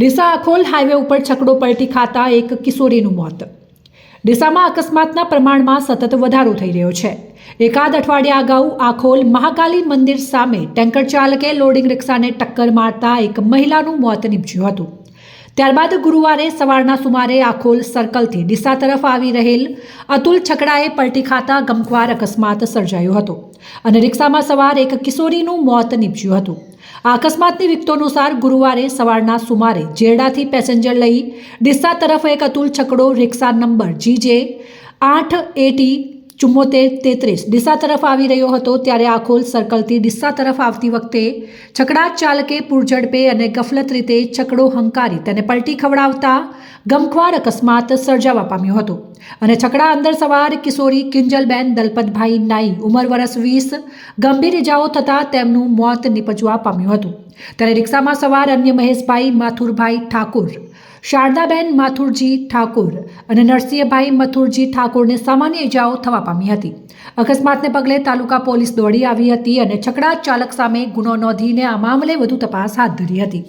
Deesa આખોલ highway ઉપર છકડો પલટી ખાતા એક કિશોરીનું મોત. ડીસામાં અકસ્માતના પ્રમાણમાં સતત વધારો થઈ રહ્યો છે. એકાદ અઠવાડિયા અગાઉ આખોલ મહાકાલી મંદિર સામે ટેન્કર ચાલકે લોડિંગ રિક્ષાને ટક્કર મારતા એક મહિલાનું મોત નીપજ્યું હતું. ત્યારબાદ ગુરુવારે સવારના સુમારે આખોલ સર્કલથી ડીસા તરફ આવી રહેલ અતુલ છકડાએ પલટી ખાતા ગમખ્વાર અકસ્માત સર્જાયો હતો અને રિક્ષામાં સવાર એક કિશોરીનું મોત નીપજ્યું હતું. આ અકસ્માતની વિગતો અનુસાર ગુરુવારે સવારના સુમારે જેરડાથી પેસેન્જર લઈ ડીસા તરફ એક અતુલ છકડો રિક્ષા નંબર જીજે આઠ એટી ચુમ્મોતેર તેત્રીસ. ડીસા તરફ આવી રહ્યો હતો ત્યારે આખોલ સર્કલથી ડીસા તરફ આવતી વખતે છકડા ચાલકે પૂરઝડપે અને ગફલત રીતે છકડો હંકારી તેને પલટી ખવડાવતા ગમખ્વાર અકસ્માત સર્જાવા પામ્યો હતો. અને છકડા અંદર સવાર કિશોરી કિંજલબેન દલપતભાઈ નાઈ, ઉંમર વરસ વીસ, ગંભીર ઇજાઓ થતાં તેમનું મોત નિપજવા પામ્યું હતું. ત્યારે રિક્ષામાં સવાર અન્ય મહેશભાઈ માથુરભાઈ ઠાકુર, શારદાબેન માથુરજી ઠાકુર અને નરસિંહભાઈ મથુરજી ઠાકોરને સામાન્ય ઇજાઓ થવા પામી હતી. અકસ્માતને પગલે તાલુકા પોલીસ દોડી આવી હતી અને છકડા ચાલક સામે ગુનો નોંધીને આ મામલે વધુ તપાસ હાથ ધરી હતી.